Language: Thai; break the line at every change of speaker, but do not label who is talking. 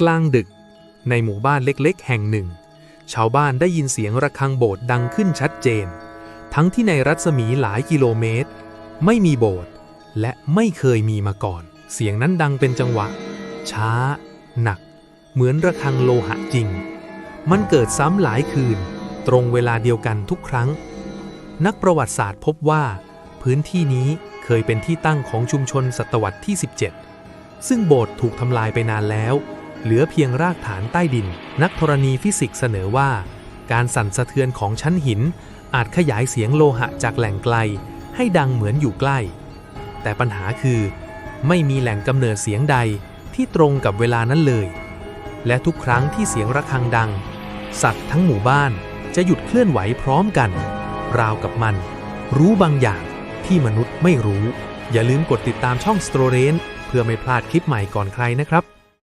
กลางดึก ในหมู่บ้านเล็กๆ แห่งหนึ่ง ชาวบ้านได้ยินเสียงระฆังโบสถ์ดังขึ้นชัดเจน ทั้งที่ในรัศมีหลายกิโลเมตร ไม่มีโบสถ์และไม่เคยมีมาก่อน เสียงนั้นดังเป็นจังหวะ ช้า หนัก เหมือนระฆังโลหะจริง มันเกิดซ้ำหลายคืน ตรงเวลาเดียวกันทุกครั้ง นักประวัติศาสตร์พบว่า พื้นที่นี้เคยเป็นที่ตั้งของชุมชนศตวรรษที่ 17 ซึ่งโบสถ์ถูกทำลายไปนานแล้ว เหลือเพียงรากฐานใต้ดิน นักธรณีฟิสิกส์เสนอว่า การสั่นสะเทือนของชั้นหิน อาจขยายเสียงโลหะจากแหล่งไกล ให้ดังเหมือนอยู่ใกล้ แต่ปัญหาคือ ไม่มีแหล่งกำเนิดเสียงใดที่ตรงกับเวลานั้นเลย และทุกครั้งที่เสียงระฆังดัง สัตว์ทั้งหมู่บ้านจะหยุดเคลื่อนไหวพร้อมกัน ราวกับมัน รู้บางอย่างที่มนุษย์ไม่รู้ อย่าลืมกดติดตามช่อง s t r o r e n เพื่อไม่พลาดคลิปใหม่ก่อนใครนะครับ